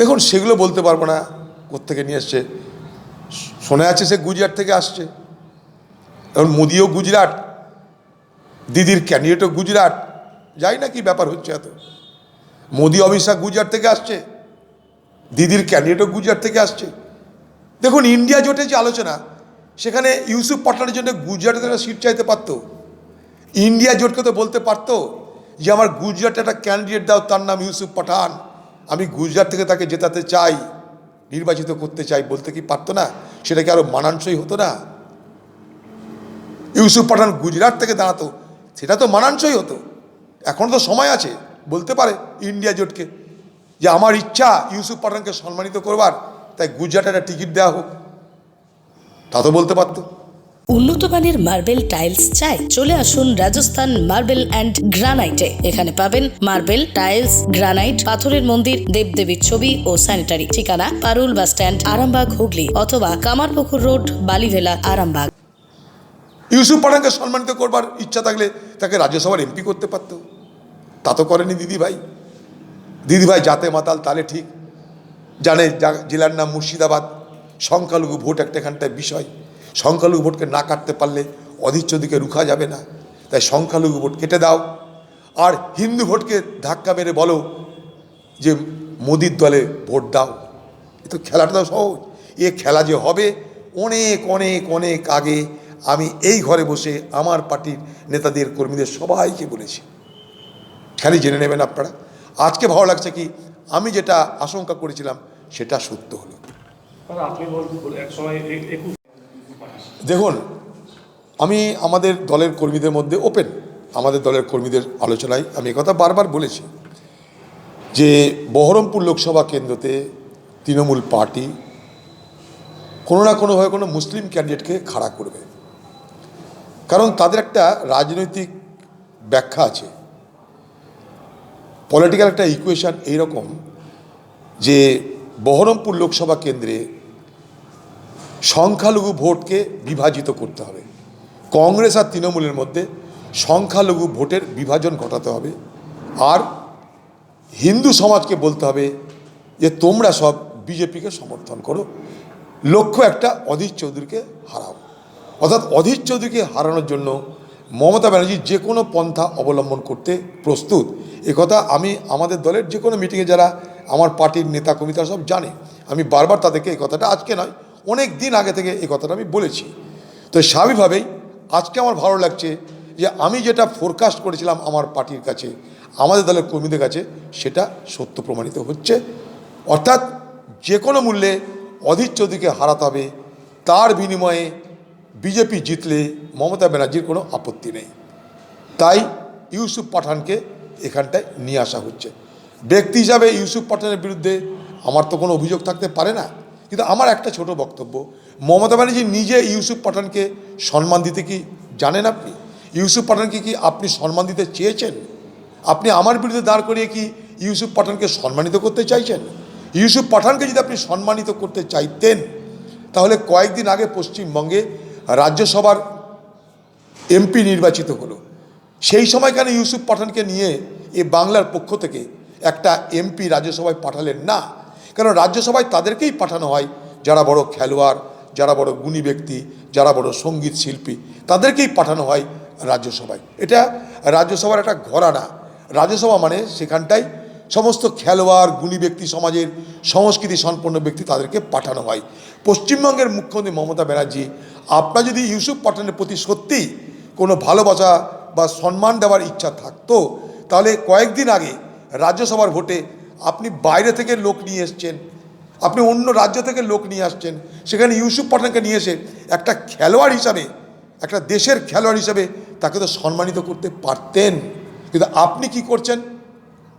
দেখুন, সেগুলো বলতে পারব না। কোত্থেকে নিয়ে এসছে? শোনা যাচ্ছে সে গুজরাট থেকে আসছে। এখন মোদিও গুজরাট, দিদির ক্যান্ডিডেটও গুজরাট। যাই না কি ব্যাপার হচ্ছে এত। মোদি, অমিত শাহ গুজরাট থেকে আসছে। দিদির ক্যান্ডিডেটও গুজরাট থেকে আসছে। দেখুন, ইন্ডিয়া জোটে যে আলোচনা, সেখানে ইউসুফ পাঠানের জন্য গুজরাটে তারা সিট চাইতে পারতো। ইন্ডিয়া জোটকে তো বলতে পারতো যে, আমার গুজরাটে একটা ক্যান্ডিডেট দাও, তার নাম ইউসুফ পাঠান। আমি গুজরাট থেকে তাকে জেতাতে চাই, নির্বাচিত করতে চাই বলতে কি পারতো না? সেটা কি আরও মানানসই হতো না? ইউসুফ পাঠান গুজরাট থেকে দাঁড়াতো, সেটা তো মানানসই হতো। এখন তো সময় আছে, বলতে পারে ইন্ডিয়া জোটকে, যে আমার ইচ্ছা ইউসুফ পাঠানকে সম্মানিত করবার, তাই গুজরাটে একটা টিকিট দেওয়া হোক। তা তো বলতে পারতো। উন্নত মানের মার্বেল টাইলস চাই, চলে আসুন রাজস্থান মার্বেল অ্যান্ড গ্রানাইটে। এখানে পাবেন মার্বেল, টাইলস, গ্রানাইট, পাথরের মন্দির, দেবদেবীর ছবি ও স্যানিটারি। ঠিকানা, পারুল বাস স্ট্যান্ড, আরামবাগ, হুগলি, অথবা কামারপুকুর রোড, বালিভেলা, আরামবাগ। ইউসুফ পাঠানকে সম্মানিত করবার ইচ্ছা থাকলে তাকে রাজ্যসভার এমপি করতে পারতো। তা তো করেনি দিদিভাই। দিদিভাই জাতে মাতাল, তালে ঠিক। জানে জেলার নাম মুর্শিদাবাদ। সংখ্যালঘু ভোট একটা এখানটায় বিষয়। সংখ্যালঘু ভোটকে না কাটতে পারলে অধিচ্ছদিকে রুখা যাবে না। তাই সংখ্যালঘু ভোট কেটে দাও। আর হিন্দু ভোটকে ধাক্কা মেরে বলো যে মোদির দলে ভোট দাও। এ তো খেলাটা তো সহজ। এ খেলা যে হবে, অনেক অনেক অনেক আগে আমি এই ঘরে বসে আমার পার্টির নেতাদের, কর্মীদের সবাইকে বলেছি। খালি জেনে নেবেন আপনারা। আজকে ভালো লাগছে কি, আমি যেটা আশঙ্কা করেছিলাম, সেটা সত্য হলো আর আপনি বলতে এক সময় একুশ দেখুন, আমি আমাদের দলের কর্মীদের মধ্যে ওপেন আমাদের দলের কর্মীদের আলোচনায় আমি কথা বারবার বলেছি যে বহরমপুর লোকসভা কেন্দ্রতে তৃণমূল পার্টি কোনো না কোনোভাবে কোনো মুসলিম ক্যান্ডিডেটকে খাড়া করবে। কারণ তাদের একটা রাজনৈতিক ব্যাখ্যা আছে। পলিটিক্যাল একটা ইকুয়েশন এইরকম যে বহরমপুর লোকসভা কেন্দ্রে সংখ্যালঘু ভোটকে বিভাজিত করতে হবে। কংগ্রেস আর তৃণমূলের মধ্যে সংখ্যালঘু ভোটের বিভাজন ঘটাতে হবে। আর হিন্দু সমাজকে বলতে হবে যে, তোমরা সব বিজেপিকে সমর্থন করো। লক্ষ্য একটা অধীর চৌধুরীকে হারাও। অর্থাৎ অধীর চৌধুরীকে হারানোর জন্য মমতা ব্যানার্জি যে কোনো পন্থা অবলম্বন করতে প্রস্তুত। কথা আমি আমাদের দলের যে কোনো মিটিংয়ে যারা আমার পার্টির নেতা কর্মী তারা সব জানে। আমি বারবার তাদেরকে এই কথাটা আজকে নয় অনেক দিন আগে থেকে এই কথাটা আমি বলেছি। তো স্বাভাবিকভাবেই আজকে আমার ভালো লাগছে যে আমি যেটা ফোরকাস্ট করেছিলাম আমার পার্টির কাছে, আমাদের দলের কর্মীদের কাছে, সেটা সত্য প্রমাণিত হচ্ছে। অর্থাৎ যে কোনো মূল্যে অধীর চৌধুরীকে হারাতে হবে, তার বিনিময়ে বিজেপি জিতলে মমতা ব্যানার্জির কোনো আপত্তি নেই। তাই ইউসুফ পাঠানকে এখানটায় নিয়ে আসা হচ্ছে। ব্যক্তি হিসাবে ইউসুফ পাঠানের বিরুদ্ধে আমার তো কোনো অভিযোগ থাকতে পারে না। কিন্তু আমার একটা ছোট বক্তব্য, মমতা ব্যানার্জি নিজে ইউসুফ পাঠানকে সম্মান দিতে কি জানেন আপনি? ইউসুফ পাঠানকে কি আপনি সম্মান দিতে চেয়েছেন? আপনি আমার বিরুদ্ধে দাঁড় করিয়ে কি ইউসুফ পাঠানকে সম্মানিত করতে চাইছেন? ইউসুফ পাঠানকে যদি আপনি সম্মানিত করতে চাইতেন, তাহলে কয়েকদিন আগে পশ্চিমবঙ্গে রাজ্যসভার এমপি নির্বাচিত হলো। সেই সময় কেন ইউসুফ পাঠানকে নিয়ে এ বাংলার পক্ষ থেকে একটা এমপি রাজ্যসভায় পাঠালেন না? কারণ রাজ্যসভায় তাদেরকেই পাঠানো হয়? যারা বড় খেলোয়াড়, যারা বড় গুণী ব্যক্তি, যারা বড় সংগীত শিল্পী, তাদেরকেই পাঠানো হয় রাজ্যসভায়। এটা রাজ্যসভার একটা ঘরানা। রাজ্যসভা মানে সেখানটায় সমস্ত খেলোয়াড়, গুণী ব্যক্তি সমাজের সংস্কৃতি সম্পন্ন ব্যক্তি তাদেরকে পাঠানো হয়। পশ্চিমবঙ্গের মুখ্যমন্ত্রী মমতা ব্যানার্জি, আপনার যদি ইউসুফ পাঠানের প্রতি সত্যিই কোনো ভালোবাসা বা সম্মান দেওয়ার ইচ্ছা থাকতো, তাহলে কয়েকদিন আগে রাজ্যসভার ভোটে আপনি বাইরে থেকে লোক নিয়ে এসছেন, আপনি অন্য রাজ্য থেকে লোক নিয়ে আসছেন, সেখানে ইউসুফ পাঠানকে নিয়ে এসে একটা খেলোয়াড় হিসাবে, একটা দেশের খেলোয়াড় হিসাবে তাকে তো সম্মানিত করতে পারতেন। কিন্তু আপনি কি করছেন?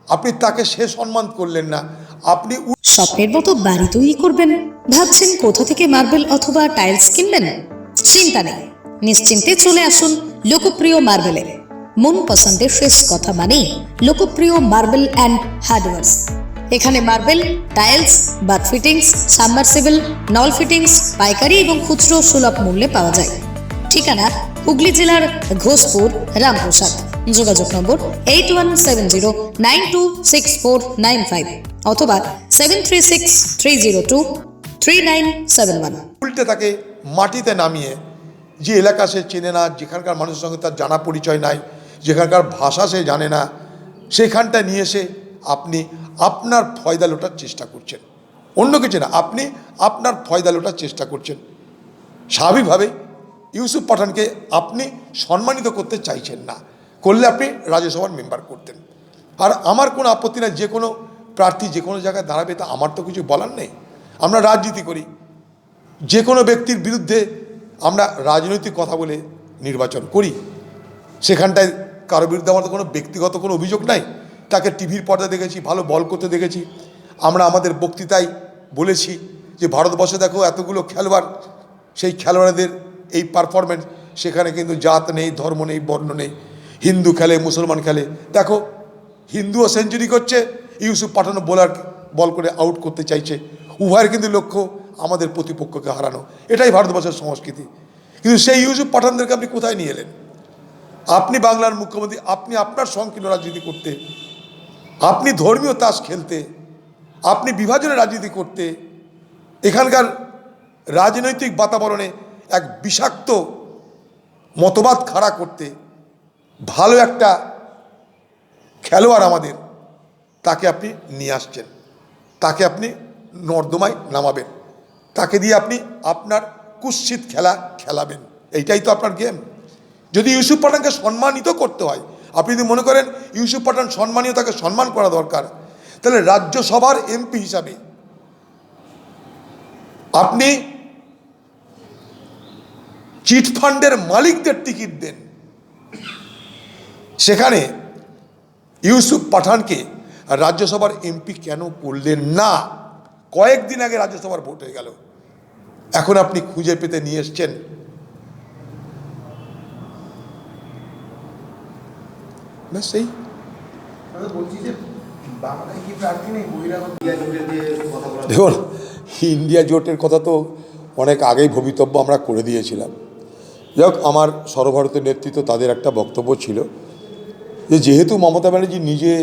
আপনি তাকে সে সম্মান করলেন না। আপনি স্বপ্নের মতো বাড়ি তৈরি করবেন, ভাবছেন কোথা থেকে মার্বেল অথবা টাইলস কিনবেন? চিন্তা নেই, নিশ্চিন্তে চলে আসুন লোকপ্রিয় মার্বেলে মন পছন্দের শেষ কথা মানেই লোকপ্রিয় মার্বেল অ্যান্ড হার্ডওয়ার্স। এখানে marble, tiles, bath fittings, submersible, নল ফিটিংস, পাইকারি এবং খুচরো সুলভ মূল্যে পাওয়া যায়। ঠিকানা হুগলি জেলার ঘোষপুর, রামপ্রসাদ। যোগাযোগ number eight one seven zero nine two six four nine five অথবা seven three six three zero two three nine seven one উল্টে তাকে মাটিতে নামিয়ে যে এলাকা সে চেনে না, যেখানকার মানুষের সঙ্গে তার জানা পরিচয় নাই যেখানকার ভাষা সে জানে না, সেখানটা নিয়ে এসে আপনি আপনার ফয়দা লোটার চেষ্টা করছেন। অন্য কিছু না, আপনি আপনার ফয়দা লোটার চেষ্টা করছেন। স্বাভাবিকভাবে ইউসুফ পাঠানকে আপনি সম্মানিত করতে চাইছেন না, করলে আপনি রাজ্যসভার মেম্বার করতেন। আর আমার কোনো আপত্তি না, যে কোনো প্রার্থী যে কোনো জায়গায় দাঁড়াবে তা আমার তো কিছু বলার নেই। আমরা রাজনীতি করি। যে কোনো ব্যক্তির বিরুদ্ধে আমরা রাজনৈতিক কথা বলে নির্বাচন করি। সেখানটায় কারও বিরুদ্ধে আমার তো কোনো ব্যক্তিগত কোনো অভিযোগ নাই। তাকে টিভির পর্দা দেখেছি, ভালো বল করতে দেখেছি। আমরা আমাদের বক্তৃতায় বলেছি যে, ভারতবর্ষে দেখো এতগুলো খেলোয়াড়, সেই খেলোয়াড়দের এই পারফরমেন্স সেখানে কিন্তু জাত নেই, ধর্ম নেই, বর্ণ নেই। হিন্দু খেলে, মুসলমান খেলে। দেখো, হিন্দুও সেঞ্চুরি করছে, ইউসুফ পাঠানো বোলার বল করে আউট করতে চাইছে। উভয়ের কিন্তু লক্ষ্য আমাদের প্রতিপক্ষকে হারানো। এটাই ভারতবর্ষের সংস্কৃতি। কিন্তু সেই ইউসুফ পাঠানদেরকে আপনি কোথায় নিয়ে এলেন? আপনি বাংলার মুখ্যমন্ত্রী, আপনি আপনার সংকীর্ণ রাজনীতি করতে, আপনি ধর্মীয় তাস খেলতে, আপনি বিভাজনের রাজনীতি করতে, এখানকার রাজনৈতিক বাতাবরণে এক বিষাক্ত মতবাদ খাড়া করতে, ভালো একটা খেলোয়াড় আমাদের, তাকে আপনি নিয়ে আসছেন, তাকে আপনি নর্দমায় নামাবেন, তাকে দিয়ে আপনি আপনার কুৎসিত খেলা খেলাবেন, এইটাই তো আপনার গেম। যদি ইউসুফ পাঠানকে সম্মানিত করতে হয়, আপনি যদি মনে করেন ইউসুফ পাঠান সম্মানীয়, তাকে সম্মান করা দরকার, তাহলে রাজ্যসভার এমপি হিসাবে আপনি চিটফান্ডের মালিকদের টিকিট দেন। সেখানে ইউসুফ পাঠানকে রাজ্যসভার এমপি কেন করলেন না? কয়েকদিন আগে রাজ্যসভার ভোট হয়ে গেল। এখন আপনি খুঁজে পেতে নিয়ে এসছেন ব্যাস সেই দাদা বলছি যে বাংলায় কি প্রার্থী নেই বহিরাগত ইন্ডিয়া জোটের দিয়ে কথা বলা দেখুন ইন্ডিয়া জোটের কথা তো অনেক আগেই ভবিতব্য আমরা করে দিয়েছিলাম। যাক আমার সর্বভারতীয় নেতৃত্ব তাদের একটা বক্তব্য ছিল যে যেহেতু মমতা ব্যানার্জি নিজে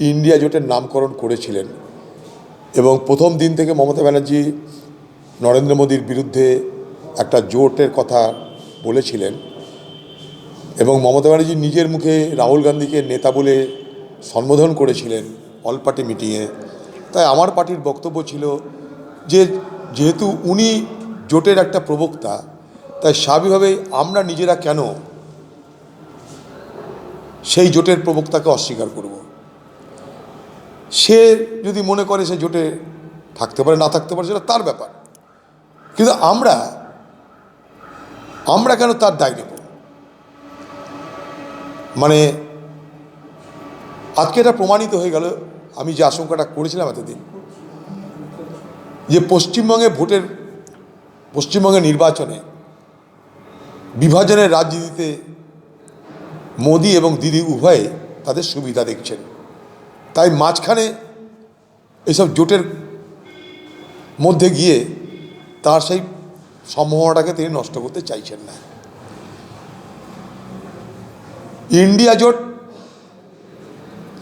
ইন্ডিয়া জোটের নামকরণ করেছিলেন এবং প্রথম দিন থেকে মমতা ব্যানার্জি নরেন্দ্র মোদীর বিরুদ্ধে একটা জোটের কথা বলেছিলেন এবং মমতা ব্যানার্জি নিজের মুখে রাহুল গান্ধীকে নেতা বলে সম্বোধন করেছিলেন অল পার্টি মিটিংয়ে। তাই আমার পার্টির বক্তব্য ছিল যে যেহেতু উনি জোটের একটা প্রবক্তা, তাই স্বাভাবিকভাবেই আমরা নিজেরা কেন সেই জোটের প্রবক্তাকে অস্বীকার করব? সে যদি মনে করে সে জোটে থাকতে পারে, না থাকতে পারে, সেটা তার ব্যাপার। কিন্তু আমরা আমরা কেন তার দায় নেব? মানে আজকে এটা প্রমাণিত হয়ে গেল, আমি যে আশঙ্কাটা করেছিলাম এতদিন। যে পশ্চিমবঙ্গে ভোটের পশ্চিমবঙ্গের নির্বাচনে বিভাজনের রাজনীতিতে মোদি এবং দিদি উভয়ে তাদের সুবিধা দেখছেন। তাই মাঝখানে এসব জোটের মধ্যে গিয়ে তার সেই সম্ভাবনাটাকে তিনি নষ্ট করতে চাইছেন না। ইন্ডিয়া জোট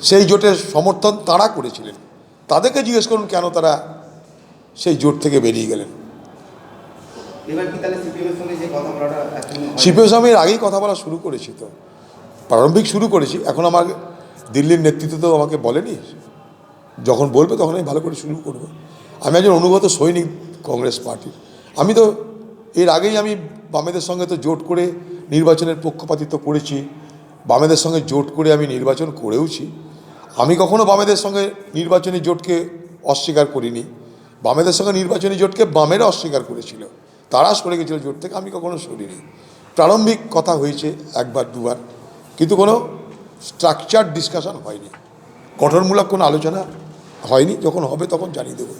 সেই জোটের সমর্থন তারা করেছিলেন। তাদেরকে জিজ্ঞেস করুন কেন তারা সেই জোট থেকে বেরিয়ে গেলেন। সঙ্গে? সিপিএম সাহেবের আগেই কথা বলা শুরু করেছি তো। প্রারম্ভিক শুরু করেছি। এখন আমার দিল্লির নেতৃত্ব তো আমাকে বলেনি। যখন বলবে তখন আমি ভালো করে শুরু করব। আমি একজন অনুগত সৈনিক কংগ্রেস পার্টির। আমি তো এর আগেই আমি বামেদের সঙ্গে তো জোট করে নির্বাচনের পক্ষপাতিত্ব করেছি। বামেদের সঙ্গে জোট করে আমি নির্বাচন করেওছি। আমি কখনো বামেদের সঙ্গে নির্বাচনী জোটকে অস্বীকার করিনি। বামেদের সঙ্গে নির্বাচনী জোটকে বামেরা অস্বীকার করেছিল। তারা সরে গেছিল জোট থেকে, আমি কখনো সরিনি। প্রারম্ভিক কথা হয়েছে একবার, দুবার। কিন্তু কোনো স্ট্রাকচার ডিসকাশন হয়নি। গঠনমূলক কোনো আলোচনা হয়নি। যখন হবে তখন জানিয়ে দেবো।